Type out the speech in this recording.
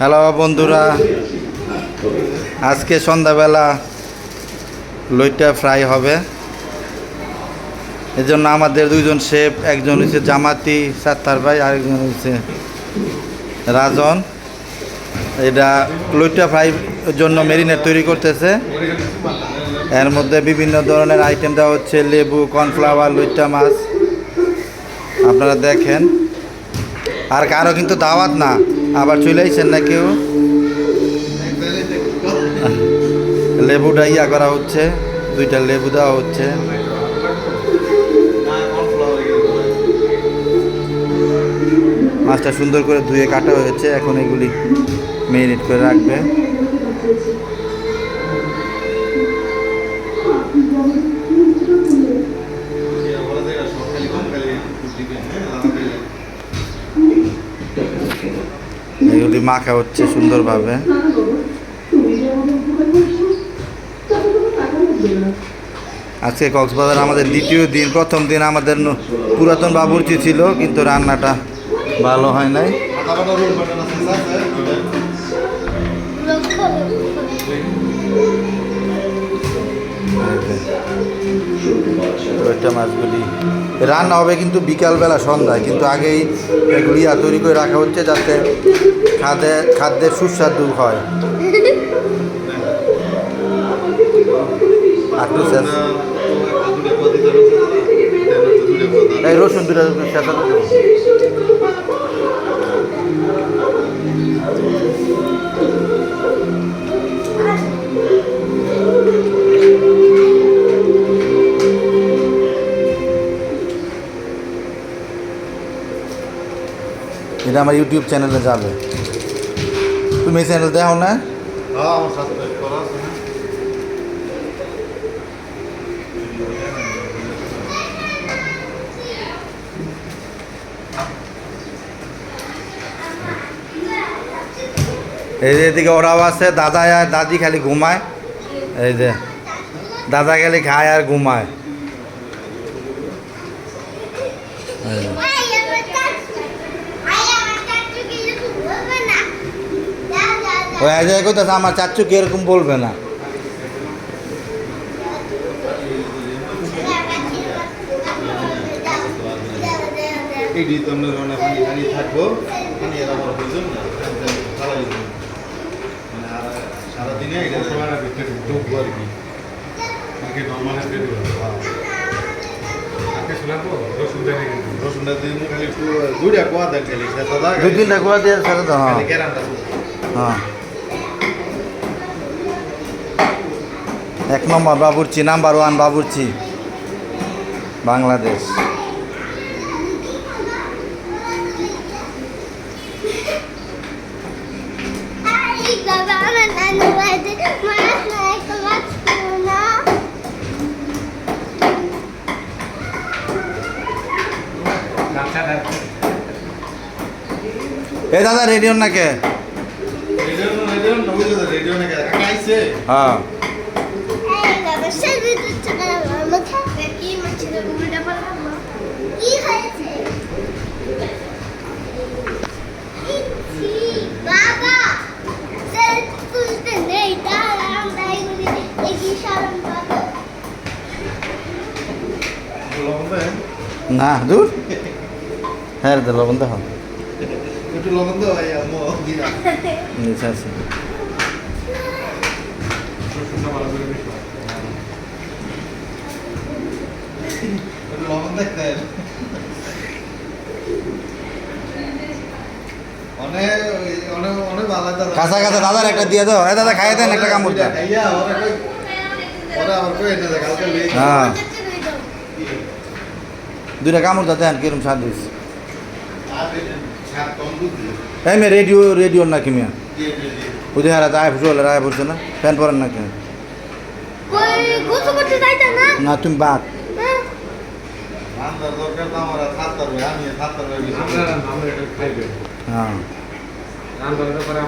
Hello বন্ধুরা, আজকে সন্ধ্যাবেলা লইটা ফ্রাই হবে। এজন্য আমাদের দুইজন শেফ, একজন হচ্ছে জামাতি সাত্তার ভাই, আরেকজন হচ্ছে রাজন। এটা লইটা ফ্রাই জন্য মেরিনেট তৈরি করতেছে। এর মধ্যে বিভিন্ন ধরনের আইটেম দেওয়া হচ্ছে, লেবু, কর্নফ্লাওয়ার, লইটা মাছ। আপনারা দেখেন। আর কারও কিন্তু দাওয়াত না। আবার চলে আইছেন না কেউ? লেবুটা ইয়া করা হচ্ছে, দুইটা লেবু দেওয়া হচ্ছে। মাছটা সুন্দর করে ধুয়ে কাটা হয়েছে, এখন এগুলি মেরিনেট করে রাখবে। এগুলি মাখা হচ্ছে সুন্দরভাবে। আজকে কক্সবাজার আমাদের দ্বিতীয় দিন, প্রথম দিন আমাদের পুরাতন বাবুর্চি ছিল, কিন্তু রান্নাটা ভালো হয় নাই। মাছগুলি রান্না হবে কিন্তু বিকালবেলা সন্ধ্যায়, কিন্তু আগেই এগুলি তৈরি করে রাখা হচ্ছে যাতে খাদ্যে খাদ্যের সুস্বাদু হয়। এই রসুন দুটা শেষ এটা আমার ইউটিউব চ্যানেলে যাবে। তুমি এই চ্যানেল দেখো না? এই যে এদিকে ওরাও আছে দাদা আর দাদি খালি ঘুমায়। এই যে দাদা খালি খায় আর ঘুমায়। এই যে। ওই আজ আমার চাচ্চু কি এরকম বলবে না? এটি তোমরা যখন পানি পানি থাকব। পানি না মানে আর সারাদিনে এটা ভিতরে আর কি আগে নর্মাল হাতে দিব দুইটা কোয়া সাদা দুই তিনটা দিয়ে হ্যাঁ হ্যাঁ। এক নম্বর বাবুরচি নাম্বার ওয়ান বাবুরচি বাংলাদেশ। এ দাদা রেডিও না রেডিও না বুঝছ রেডিও না কে হ্যাঁ। না দূর। হ্যাঁ রে লবণ দেখো একটু লবণ দাও ভাই দিরা রসুনটা ভালো করে মিশো একটু লবণ দেখতেন অনেক অনেক অনেক ভালো দাদা কাঁচা কাঁচা দাদার একটা দিয়ে দাও। এ দাদা খাইয়ে দেন একটা কামড় দেন। খাইয়া ওরা কই ওরা আবার কই এটা দেখ কালকে লই হ্যাঁ। দুইটা কামড় দেন কিরম স্বাদ হয়েছে আর ছাড় কম দুধ দিয়ে এই মেয়ে রেডিও রেডিও না কি মিয়া? দিয়ে দিয়ে ওই যে হারা আয় না ফ্যান পরেন না কেন কই গোসল করতে যাইতা না? না তুমি বাদ হ্যাঁ? রান্নার দরকার তো আমার থাকতে হবে আমি থাকতে হবে আমরা আমরা